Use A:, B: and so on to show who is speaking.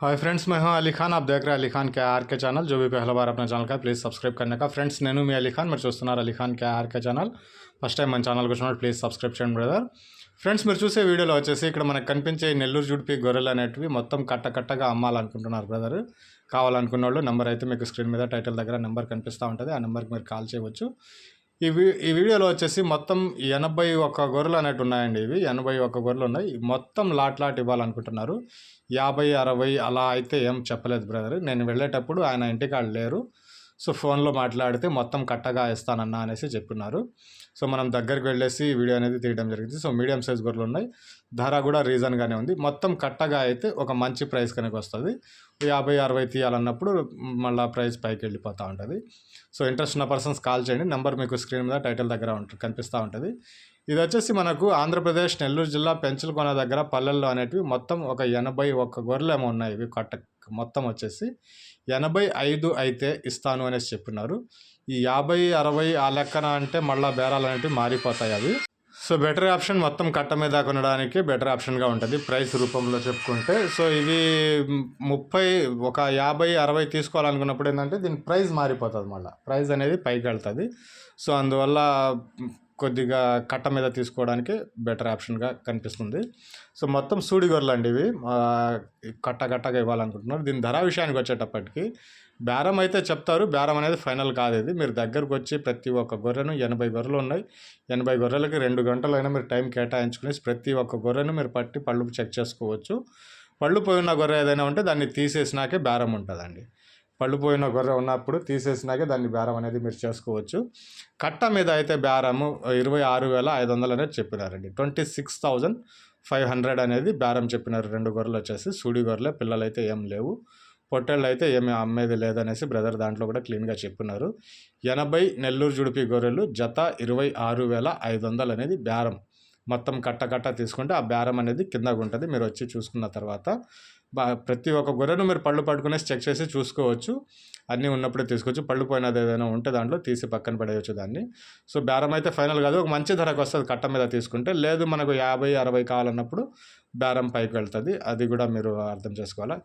A: Hi friends मैं हूं अली खान आप देख रहे हैं अली खान के आर के चैनल जो भी पहला बार अपने ఛానల్ का ప్లీజ్ సబ్స్క్రైబ్ करने का ఫ్రెండ్స్ నేను మీ అలీ ఖాన్ మీరు చూస్తున్నారు Ali Khan K RK channel first time మన ఛానల్కి వచ్చినప్పుడు ప్లీజ్ సబ్స్క్రైబ్ చేయండి బ్రదర్ ఫ్రెండ్స్ మీరు చూసే వీడియోలో వచ్చేసి ఇక్కడ మనకు కనిపించే ఈ నెల్లూరు జుడిపి గొర్రెలు అనేటివి మొత్తం కట్ట కట్టగా అమ్మాలనుకుంటున్నారు బ్రదర్ కావాలనుకున్న వాళ్ళు నెంబర్ అయితే మీకు స్క్రీన్ మీద టైటిల్ దగ్గర నెంబర్ కనిపిస్తూ ఉంటుంది ఆ నెంబర్కి మీరు కాల్ చేయవచ్చు ఈ వీ ఈ వీడియోలో వచ్చేసి మొత్తం ఎనభై ఒక్క గొర్రెలు అనేవి ఉన్నాయండి ఇవి. ఎనభై ఒక్క గొర్రెలు ఉన్నాయి. మొత్తం లాట్ లాట్ ఇవ్వాలనుకుంటున్నారు. యాభై అరవై అలా అయితే ఏం చెప్పలేదు బ్రదర్. నేను వెళ్ళేటప్పుడు ఆయన ఇంటికాడ లేరు. సో ఫోన్లో మాట్లాడితే మొత్తం కట్టగా ఇస్తానన్నా అనేసి చెప్పినారు. సో మనం దగ్గరికి వెళ్ళేసి వీడియో అనేది తీయడం జరిగింది. సో మీడియం సైజ్ గొర్రెలు ఉన్నాయి. ధర కూడా రీజన్గానే ఉంది. మొత్తం కట్టగా అయితే ఒక మంచి ప్రైస్ కనుక వస్తుంది. యాభై అరవై తీయాలన్నప్పుడు మళ్ళీ ప్రైస్ పైకి వెళ్ళిపోతూ ఉంటుంది. సో ఇంట్రెస్ట్ ఉన్న పర్సన్స్ కాల్ చేయండి. నెంబర్ మీకు స్క్రీన్ మీద టైటిల్ దగ్గర ఉంటుంది కనిపిస్తూ ఉంటుంది. ఇది వచ్చేసి మనకు ఆంధ్రప్రదేశ్ నెల్లూరు జిల్లా పెంచలకోన దగ్గర పల్లెల్లో అనేటివి మొత్తం ఒక ఎనభై ఒక్క గొర్రెలు ఏమో ఉన్నాయి. ఇవి కట్ట మొత్తం వచ్చేసి ఎనభై ఐదు అయితే ఇస్తాను అనేసి చెప్పినారు. ఈ యాభై అరవై ఆ లెక్కన అంటే మళ్ళీ బేరాలు అనేటివి మారిపోతాయి అవి. సో బెటర్ ఆప్షన్ మొత్తం కట్ట మీద కొనడానికి బెటర్ ఆప్షన్గా ఉంటుంది ప్రైస్ రూపంలో చెప్పుకుంటే. సో ఇవి ముప్పై ఒక యాభై అరవై తీసుకోవాలనుకున్నప్పుడు ఏంటంటే దీని ప్రైస్ మారిపోతుంది మళ్ళీ. ప్రైస్ అనేది పైకి వెళ్తుంది. సో అందువల్ల కొద్దిగా కట్ట మీద తీసుకోవడానికి బెటర్ ఆప్షన్గా కనిపిస్తుంది. సో మొత్తం సూడి గొర్రెలు అండి ఇవి. కట్ట కట్టగా ఇవ్వాలనుకుంటున్నారు. దీని ధర విషయానికి వచ్చేటప్పటికి బేరం అయితే చెప్తారు. బేరం అనేది ఫైనల్ కాదు ఇది. మీరు దగ్గరకు వచ్చి ప్రతి ఒక్క గొర్రెను ఎనభై గొర్రెలు ఉన్నాయి. ఎనభై గొర్రెలకి రెండు గంటలైనా మీరు టైం కేటాయించుకుని ప్రతి ఒక్క గొర్రెను మీరు పట్టి పళ్ళు చెక్ చేసుకోవచ్చు. పళ్ళు పోయిన గొర్రె ఏదైనా ఉంటే దాన్ని తీసేసినాకే బేరం ఉంటుందండి. పళ్ళుపోయిన గొర్రె ఉన్నప్పుడు తీసేసినాకే దాన్ని బేరం అనేది మీరు చేసుకోవచ్చు. కట్ట మీద అయితే బేరము ఇరవై ఆరు వేల ఐదు వందలు అనేది చెప్పినారండి. Twenty six thousand five hundred అనేది బేరం చెప్పినారు రెండు గొర్రెలు వచ్చేసి. సూడి గొర్రెలు పిల్లలు అయితే ఏం లేవు. పొట్టేళ్ళు అయితే ఏమి అమ్మేది లేదనేసి బ్రదర్ దాంట్లో కూడా క్లీన్గా చెప్పినారు. ఎనభై నెల్లూరు జుడిపి గొర్రెలు జత ఇరవై ఆరు వేల ఐదు వందలు అనేది బేరం. మొత్తం కట్ట కట్ట తీసుకుంటే ఆ బేరం అనేది కిందకు ఉంటుంది. మీరు వచ్చి చూసుకున్న తర్వాత బా ప్రతి ఒక్క గొర్రెను మీరు పళ్ళు పట్టుకునేసి చెక్ చేసి చూసుకోవచ్చు. అన్నీ ఉన్నప్పుడే తీసుకోవచ్చు పళ్ళు పోయినది ఏదైనా ఉంటే దాంట్లో తీసి పక్కన పడేయచ్చు దాన్ని. సో బేరం అయితే ఫైనల్ కాదు. ఒక మంచి ధరకు వస్తుంది కట్ట మీద తీసుకుంటే. లేదు మనకు యాభై అరవై కావాలన్నప్పుడు బేరం పైకి వెళ్తుంది. అది కూడా మీరు అర్థం చేసుకోవాలి?